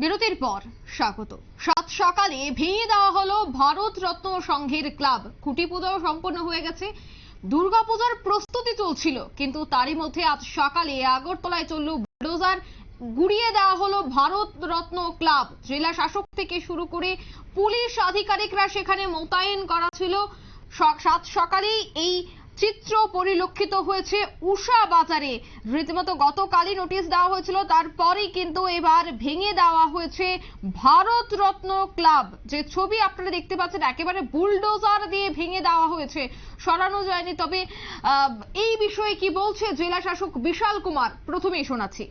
বিরতির পর স্বাগত। সাত সকালে ভেঙে দেওয়া হলো ভারত রত্ন সংঘের ক্লাব। খুঁটি পুজো সম্পন্ন হয়ে গেছে। দুর্গাপূজার প্রস্তুতি চলছিল, কিন্তু তারই মধ্যে আজ সকালে আগরতলায় চলল বুলডোজার গুড়িয়ে দেওয়া হলো ভারত রত্ন ক্লাব। জেলা শাসক থেকে শুরু করে পুলিশ আধিকারিকরা সেখানে মোতায়েন করা ছিল। সাত সকালেই এই চিত্র পরিলক্ষিত হয়েছে উষা বাজারে রীতিমতো গতকালই নোটিশ দেওয়া হয়েছিল তারপরেই কিন্তু এবার ভেঙে দেওয়া হয়েছে ভারত রত্ন ক্লাব যে ছবি আপনারা দেখতে পাচ্ছেন একেবারে বুলডোজার দিয়ে ভেঙে দেওয়া হয়েছে সরানো যায়নি তবে আহ, এই বিষয়ে কি বলছে জেলা শাসক বিশাল কুমার প্রথমেই শোনাচ্ছি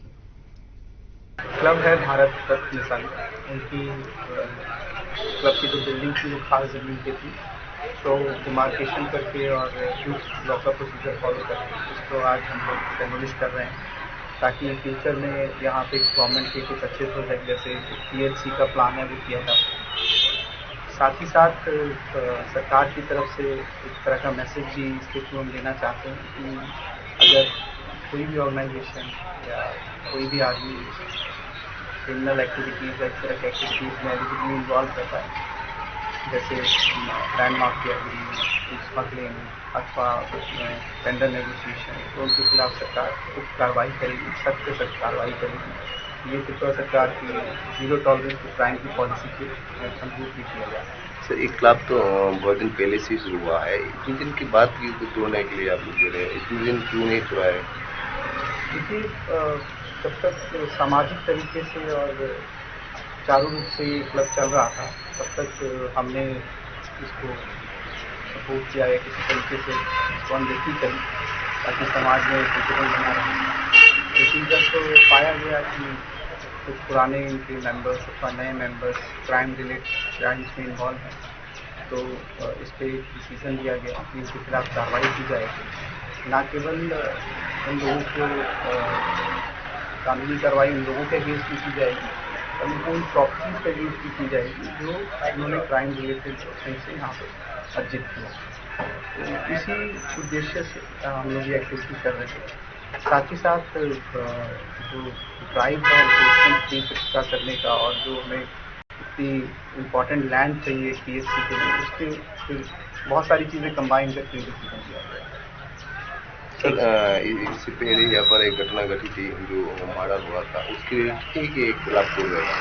क्लब है भारत रत्न संघ उनकी अ, क्लब की जो बिल्डिंग थी वो खास जमीन पे थी तो डिमार्केशन करके और कुछ लॉकअप प्रोसीजर फॉलो करके उसको आज हम लोग डेमोलिश कर रहे हैं। ताकि फ्यूचर में यहाँ पे गवर्नमेंट के कुछ अच्छे प्रोजेक्ट जैसे पीएलसी का प्लान है वो किया था साथ ही साथ सरकार की तरफ़ से एक तरह का मैसेज भी इसके थ्रू हम देना चाहते हैं कि अगर कोई भी ऑर्गेनाइजेशन या कोई भी आदमी क्रिमिनल एक्टिविटीज़ या इस तरह की एक्टिविटीज़ में इन्वॉल्व रहता है जैसे लैंड माफियागिरी स्मगलिंग अथवा उसमें टेंडर नेगोशिएशन तो उनके खिलाफ सरकार कुछ कार्रवाई करेगी सख्त से सख्त कार्रवाई करेगी। ये त्रिपुरा सरकार की ज़ीरो टॉलरेंस क्राइम की पॉलिसी के संबूत भी किया जा रहा है सर एक क्लब तो बहुत दिन पहले से ही शुरू हुआ है। इतने दिन की बात की तो तोड़ने के लिए आप लोग दे रहे हैं। इतने दिन क्यों नहीं छुड़ा है? क्योंकि जब तक सामाजिक तरीके से और चारों रूप से ये क्लब चल रहा था, तब तक हमने इसको सपोर्ट किया या किसी तरीके से इसको अनदेखी करी, ताकि समाज में संतुलन बना रहे। लेकिन जब तो पाया गया कि कुछ पुराने इनके मेंबर्स अथवा नए मेंबर्स क्राइम रिलेटेड क्राइम्स में इन्वॉल्व हैं तो इस पर डिसीज़न लिया गया कि इनके खिलाफ कार्रवाई की जाएगी। न केवल उन लोगों को कानूनी कार्रवाई उन लोगों के अगेंस्ट की जाएगी बल्कि उन प्रॉपर्टीज़ के अगेंस्ट भी की जाएगी, जो उन्होंने क्राइम रिलेटेड से यहाँ पर अर्जित किया। तो इसी उद्देश्य से हम लोग ये एक्टिविटी कर रहे थे। साथ ही साथ जो ड्राइव है एनफोर्समेंट की करने का और जो हमें इतनी इम्पोर्टेंट लैंड चाहिए पी के लिए, उसके फिर बहुत सारी चीज़ें कंबाइन करके लिया गया। इससे पहले यहाँ पर एक घटना घटी थी जो मर्डर हुआ था। उसके लिए ठीक है एक क्लब तोड़ गया।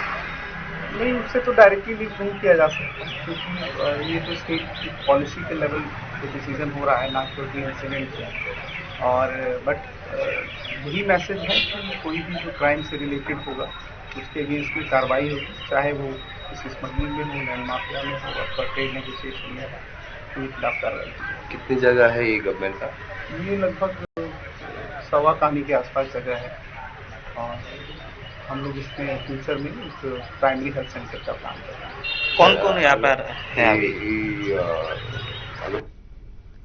नहीं उससे तो डायरेक्टली लिंक नहीं किया जा सकता क्योंकि ये तो स्टेट पॉलिसी के लेवल पे डिसीज़न हो रहा है ना कि इंसिडेंट है। और बट यही मैसेज है कि कोई भी जो क्राइम से रिलेटेड होगा उसके अगेंस्ट में कार्रवाई होगी चाहे वो किसी स्मगलिंग में हो लैंड माफिया में हो अथवा ट्रेड नेगोशिएशन में हो उनके खिलाफ कार्रवाई कितनी जगह है ये गवर्नमेंट का। ये लगभग सवा कहानी के आसपास जगह है। और हम लोग इसमें फ्यूचर में एक प्राइमरी हेल्थ सेंटर का प्लान कर रहे हैं। कौन कौन यहाँ पर है? अभी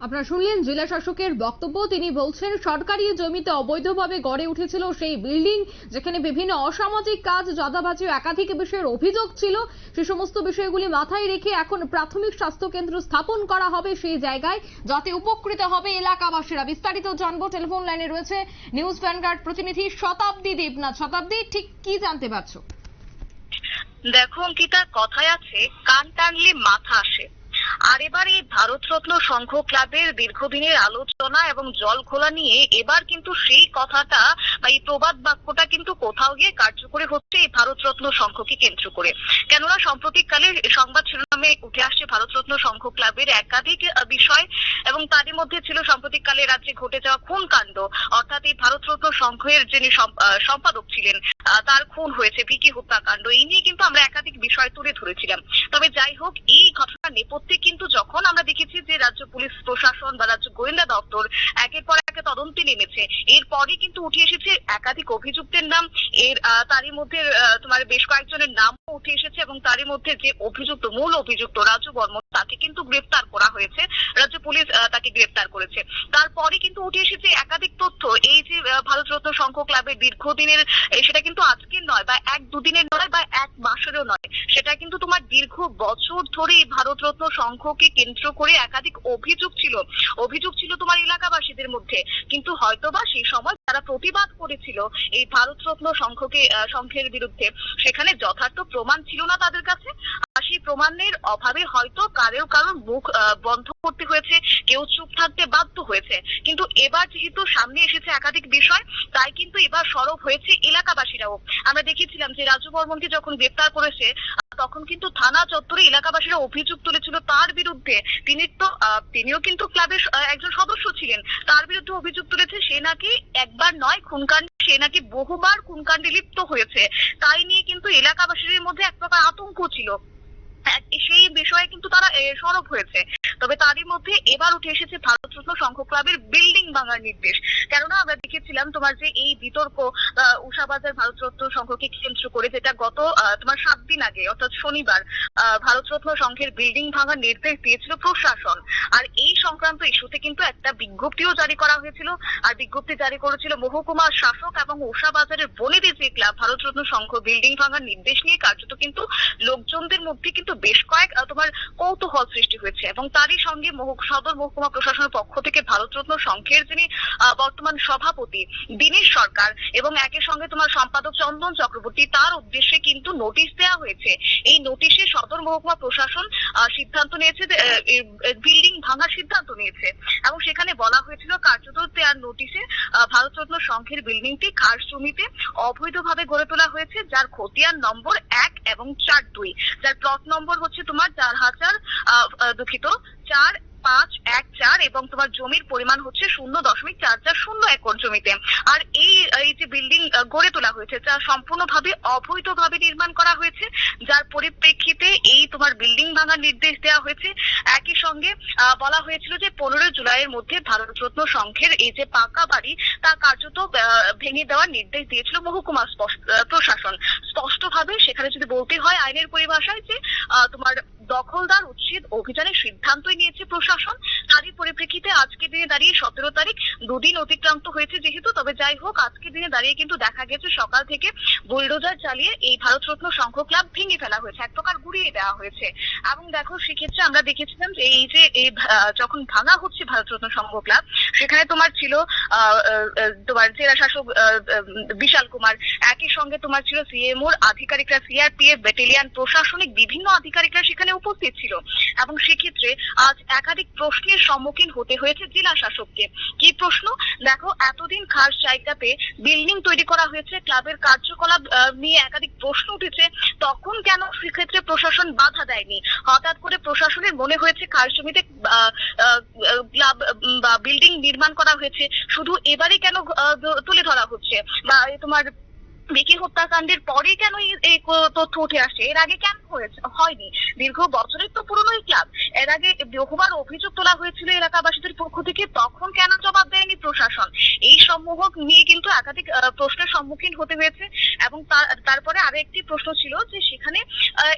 আপনারা শুনলেন জেলা শাসকের বক্তব্য। তিনি বলছেন, সরকারি জমিতে অবৈধভাবে গড়ে উঠেছিল সেই বিল্ডিং, যেখানে বিভিন্ন অসামাজিক কাজ, চাঁদাবাজি একাধিক বিষয়ের অভিযোগ ছিল। সে সমস্ত বিষয়গুলি মাথায় রেখে এখন প্রাথমিক স্বাস্থ্য কেন্দ্র স্থাপন করা হবে সেই জায়গায়, যাতে উপকৃত হবে এলাকাবাসীরা। বিস্তারিত জানব, টেলিফোন লাইনে রয়েছে নিউজ ভ্যানগার্ড প্রতিনিধি শতাব্দী দেবনাথ। শতাব্দী, ঠিক কি জানতে পারছ? দেখো, অঙ্কিতা, কথায় আছে, কান টানলে মাথা আসে। আর এবার এই ভারতরত্ন সংঘ ক্লাবের দীর্ঘদিনের আলোচনা এবং জল খোলা নিয়ে এবার কিন্তু সেই কথাটা বা এই প্রবাদ বাক্যটা কিন্তু কোথাও গিয়ে কার্যকরী হচ্ছে এই ভারতরত্ন সংঘকে কেন্দ্র করে। কেননা সাম্প্রতিককালে সংবাদ শিরোনামে উঠে আসছে ভারতরত্ন সংঘ ক্লাবের একাধিক বিষয় এবং তারই মধ্যে ছিল সাম্প্রতিককালে রাজ্যে ঘটে যাওয়া খুন কাণ্ড। অর্থাৎ এই ভারতরত্ন সংঘের যিনি সম্পাদক ছিলেন তার খুন হয়েছে, ভিকি হত্যাকাণ্ড। এই নিয়ে কিন্তু আমরা একাধিক বিষয় তুলে ধরেছিলাম। তবে যাই হোক, এই ঘটনার নেপথ্যে কিন্তু যখন আমরা দেখেছি যে রাজ্য পুলিশ, প্রশাসন বা রাজ্য গোয়েন্দা দপ্তর একের পর এক তদন্তে নেমেছে, এরপরই কিন্তু উঠে এসেছে একাধিক অভিযুক্তের নাম। এর তারই মধ্যে তোমার বেশ কয়েকজনের নামও উঠে এসেছে এবং তারই মধ্যে যে অভিযুক্ত, মূল অভিযুক্ত রাজু বর্মন তাকে কিন্তু গ্রেফতার করা হয়েছে। রাজ্য পুলিশ তাকে গ্রেফতার করেছে। তারপরে কিন্তু উঠে এসেছে একাধিক তথ্য। এই যে ভারতরত্ন সংঘ ক্লাবের দীর্ঘদিনের সেটা কিন্তু আজকের নয় বা এক দুদিনের নয় বা এক মাসেরও নয়। সেটা কিন্তু তোমার দীর্ঘ বছর ধরে এই ভারতরত্ন সংঘকে কেন্দ্র করে একাধিক অভিযোগ ছিল। অভিযোগ ছিল তোমার এলাকাবাসীদের মধ্যে। কিন্তু হয়তোবা সেই সময় তারা প্রতিবাদ করেছিল এই ভারতরত্ন সংঘকে সংঘের বিরুদ্ধে, সেখানে যথার্থ প্রমাণ ছিল না তাদের কাছে। আর সেই প্রমাণের অভাবে হয়তো কারোর কারোর মুখ বন্ধ করতে হয়েছে, কেউ চুপ থাকতে বাধ্য হয়েছে। কিন্তু এবার যেহেতু সামনে এসেছে একাধিক বিষয়, তাই কিন্তু এবার সরব হয়েছে এলাকাবাসীরাও। আমরা দেখেছিলাম যে রাজু বর্মনকে যখন গ্রেপ্তার করেছে, তখন কিন্তু থানা চত্বরে এলাকাবাসীরা অভিযোগ তুলেছিল তার বিরুদ্ধে। তিনি তো তিনিও কিন্তু ক্লাবের একজন সদস্য ছিলেন। তার বিরুদ্ধে অভিযোগ তুলেছে সে নাকি একবার নয়, খুনকাণ্ড সে নাকি বহুবার খুনকাণ্ডে লিপ্ত হয়েছে। তাই নিয়ে কিন্তু এলাকাবাসীদের মধ্যে এক প্রকার আতঙ্ক ছিল। সেই বিষয়ে কিন্তু তারা সরব হয়েছে। তবে তারই মধ্যে এবার উঠে এসেছে ভারতরত্ন সংঘ ক্লাবের বিল্ডিং ভাঙার নির্দেশ। কেননা আমরা দেখেছিলাম তোমার যে এই বিতর্ক উষাবাজার ভারতরত্ন সংঘকে কেন্দ্র করে যেটা গত তোমার সাত দিন আগে, অর্থাৎ শনিবার ভারতরত্ন সংঘের বিল্ডিং ভাঙার নির্দেশ দিয়েছিল প্রশাসন। আর এই সংক্রান্ত ইস্যুতে কিন্তু একটা বিজ্ঞপ্তিও জারি করা হয়েছিল। আর বিজ্ঞপ্তি জারি করেছিল মহকুমা শাসক এবং উষাবাজারের বনেদি যে ক্লাব ভারতরত্ন সংঘ বিল্ডিং ভাঙার নির্দেশ নিয়ে কার্যত কিন্তু লোকজনদের মধ্যে কিন্তু বেশ কয়েক তোমার কৌতূহল সৃষ্টি হয়েছে। এবং তারই সঙ্গে সদর মহকুমা প্রশাসনের পক্ষ থেকে ভারতরত্ন সংঘের যিনি বর্তমান সভাপতি দীনেশ সরকার এবং একই সঙ্গে তোমার সম্পাদক চন্দন চক্রবর্তী, তার উদ্দেশ্যে কিন্তু নোটিশ দেওয়া হয়েছে। এই নোটিশে সদর মহকুমা প্রশাসন সিদ্ধান্ত নিয়েছে বিল্ডিং ভাঙার সিদ্ধান্ত নিয়েছে। এবং সেখানে বলা হয়েছিল কার্যত দেওয়ার নোটিশে ভারতরত্ন সংঘের বিল্ডিংটি খাস জমিতে অবৈধভাবে গড়ে তোলা হয়েছে, যার খতিয়ান নম্বর এক এবং চার দুই। যার প্লট নম্বর হচ্ছে তোমার চার হাজার দুঃখিত চার পাঁচ এক চার এবং তোমার জমির পরিমাণ হচ্ছে শূন্য দশমিক চার চার শূন্য একর জমিতে। আর এই এই যে বিল্ডিং গড়ে তোলা হয়েছে যা সম্পূর্ণভাবে অবৈধভাবে নির্মাণ করা হয়েছে, যার পরিপ্রেক্ষিতে এই তোমার বিল্ডিং ভাঙার নির্দেশ দেওয়া হয়েছে। একই সঙ্গে বলা হয়েছিল যে পনেরোই জুলাইয়ের মধ্যে ভারতরত্ন সংঘের এই যে পাকা বাড়ি, তা কার্যত ভেঙে দেওয়ার নির্দেশ দিয়েছিল মহকুমা প্রশাসন। স্পষ্টভাবে সেখানে যদি বলতে হয় আইনের পরিভাষায় যে তোমার দখলদার উচ্ছেদ অভিযানের সিদ্ধান্তই নিয়েছে প্রশাসন। তারই পরিপ্রেক্ষিতে আজকের দিনে দাঁড়িয়ে সতেরো তারিখ দুদিন অতিক্রান্ত হয়েছে যেহেতু, তবে যাই হোক, আজকের দিনে দাঁড়িয়ে কিন্তু দেখা গেছে সকাল থেকে বুলডোজার চালিয়ে এই ভারতরত্ন সংঘ ক্লাব ভেঙে ফেলা হয়েছে, এক প্রকার গুড়িয়ে দেওয়া হয়েছে। এবং দেখো, সেক্ষেত্রে আমরা দেখেছিলাম যে এই যে এই যখন ভাঙা হচ্ছে ভারতরত্ন সংঘ ক্লাব, সেখানে তোমার ছিল তোমার জেলা শাসক বিশাল কুমার। একই সঙ্গে তোমার ছিল সিএমওর আধিকারিকরা সিআরপিএফ ব্যাটেলিয়ান প্রশাসনিক বিভিন্ন আধিকারিকরা সেখানে উপস্থিত ছিল। এবং সেক্ষেত্রে আজ একাধিক প্রশ্নের সম্মুখীন হতে হয়েছে জেলা শাসককে। কি প্রশ্ন? দেখো, এতদিন খাস জায়গাতে বিল্ডিং তৈরি করা হয়েছে, ক্লাবের কার্যকলাপ নিয়ে একাধিক প্রশ্ন উঠেছে। তখন কেন সেক্ষেত্রে প্রশাসন বাধা দেয়নি? হঠাৎ করে প্রশাসনের মনে হয়েছে খাস জমিতে ক্লাব বা বিল্ডিং নির্মাণ করা হয়েছে। শুধু এবারে কেন তুলে ধরা হচ্ছে? বা তোমার বিকি হত্যাকাণ্ডের পরে কেন এই- তথ্য উঠে আসে? এর আগে কেন হয়নি? দীর্ঘ বছরের তো পুরনো ক্লাব। এর আগে বহুবার অভিযোগ তোলা হয়েছিল এলাকাবাসীদের পক্ষ থেকে, তখন কেন জবাব দেয়নি প্রশাসন? এই সমূহ নিয়ে কিন্তু একাধিক প্রশ্নের সম্মুখীন হতে হয়েছে এবং তার- তারপরে আরও একটি প্রশ্ন ছিল যে সেখানে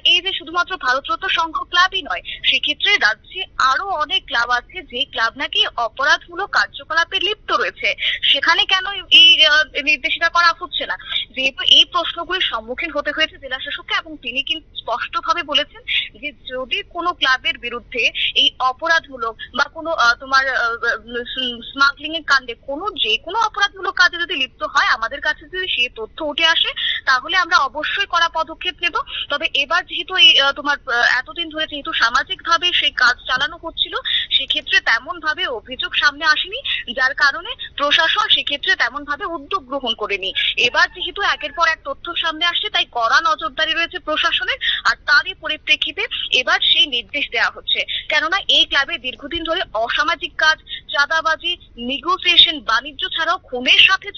এই যে শুধুমাত্র ভারতরত্ন সংঘ ক্লাবই নয়, সেক্ষেত্রে রাজ্যে আরও অনেক ক্লাব আছে যে ক্লাব নাকি অপরাধমূলক কার্যকলাপে লিপ্ত রয়েছে। সেখানে কেন এই নির্দেশিকা করা হচ্ছে না? যেহেতু এই প্রশ্নগুলির সম্মুখীন হতে হয়েছে জেলা শাসককে এবং তিনি কিন্তু স্পষ্টভাবে বলেছেন যে যদি কোনো ক্লাবের বিরুদ্ধে এই অপরাধমূলক বা কোনো তোমার স্মাগলিং এর কাণ্ডে কোনো যে কোনো অপরাধমূলক কাজে যদি লিপ্ত হয়, আমাদের কাছে যদি সেই তথ্য উঠে আসে তাহলে আমরা অবশ্যই করা পদক্ষেপ নেব। তবে এবার যেহেতু এই তোমার এতদিন ধরে যেহেতু সামাজিক ভাবে সেই কাজ চালানো হচ্ছিল, সেক্ষেত্রে তেমন ভাবে অভিযোগ সামনে আসেনি। যার কারণে প্রশাসন সেক্ষেত্রে তেমন ভাবে উদ্যোগ গ্রহণ করেনি। এবার যেহেতু একের পর এক তথ্য সামনে আসছে, তাই কড়া নজরদারি রয়েছে প্রশাসনের আর তারই পরিপ্রেক্ষিতে এবার সেই নির্দেশ দেওয়া হচ্ছে। কেননা এই ক্লাবে দীর্ঘদিন ধরে অসামাজিক কাজ, চাঁদাবাজি নেগোসিয়েশন বাণিজ্য ছাড়াও খুনের সাথে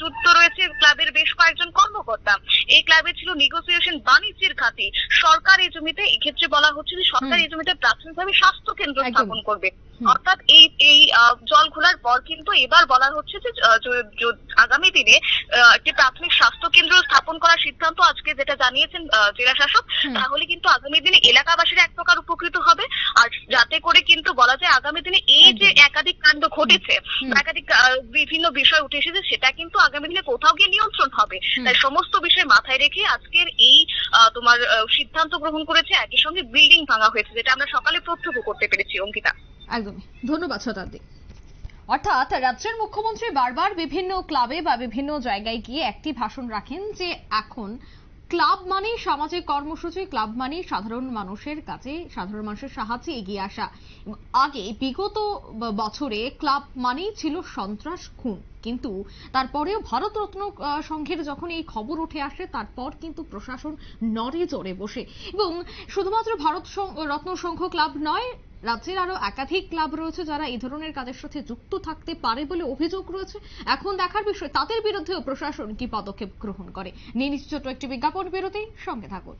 যুক্ত রয়েছে ক্লাবের বেশ কয়েকজন কর্মকর্তা। এই ক্লাবে ছিল নেগোসিয়েশন বাণিজ্যের খাতে। সরকার এই জমিতে এক্ষেত্রে বলা হচ্ছে যে সরকার এই জমিতে প্রাথমিকভাবে স্বাস্থ্য কেন্দ্র স্থাপন করবে। অর্থাৎ এই এই জল খোলার পর কিন্তু এবার বলা হচ্ছে যে আগামী দিনে একটি প্রাথমিক স্বাস্থ্য কেন্দ্র স্থাপন করার সিদ্ধান্ত আজকে যেটা জানিয়েছেন আহ, জেলা শাসক তাহলে কিন্তু আগামী দিনে এলাকাবাসীরা এক প্রকার উপকৃত হবে আর যাতে করে কিন্তু বলা যায় আগামী দিনে এই যে একাধিক কাণ্ড ঘটেছে একাধিক বিভিন্ন বিষয় উঠে এসেছে সেটা কিন্তু আগামী দিনে কোথাও গিয়ে নিয়ন্ত্রণ হবে। তাই সমস্ত বিষয় মাথায় রেখে আজকের এই তোমার সিদ্ধান্ত গ্রহণ করেছে একই সঙ্গে বিল্ডিং ভাঙা হয়েছে যেটা আমরা সকালে প্রত্যক্ষ করতে পেরেছি অঙ্কিতা। একদমই। ধন্যবাদ শতাব্দী। অর্থাৎ রাজ্যের মুখ্যমন্ত্রী বারবার বিভিন্ন ক্লাবে বা বিভিন্ন জায়গায় গিয়ে একটি ভাষণ রাখেন যে এখন ক্লাব মানেই সামাজিক কর্মসূচি, ক্লাব মানেই সাধারণ মানুষের কাছে সাধারণ মানুষের সাহায্যে এগিয়ে আসা। আগে বিগত বছরে ক্লাব মানেই ছিল সন্ত্রাস খুন। কিন্তু তারপরেও ভারতরত্ন সংঘের যখন এই খবর উঠে আসে, তারপর কিন্তু প্রশাসন নড়ে চড়ে বসে। এবং শুধুমাত্র ভারত রত্ন সংঘ ক্লাব নয় রাজ্যের আরও একাধিক ক্লাব রয়েছে যারা এই ধরনের কাজের সাথে যুক্ত থাকতে পারে বলে অভিযোগ রয়েছে। এখন দেখার বিষয়, তাদের বিরুদ্ধেও প্রশাসন কি পদক্ষেপ গ্রহণ করে? নিয়ে নিচ্ছে ছোট্ট একটি বিজ্ঞাপন বিরতি, সঙ্গে থাকুন।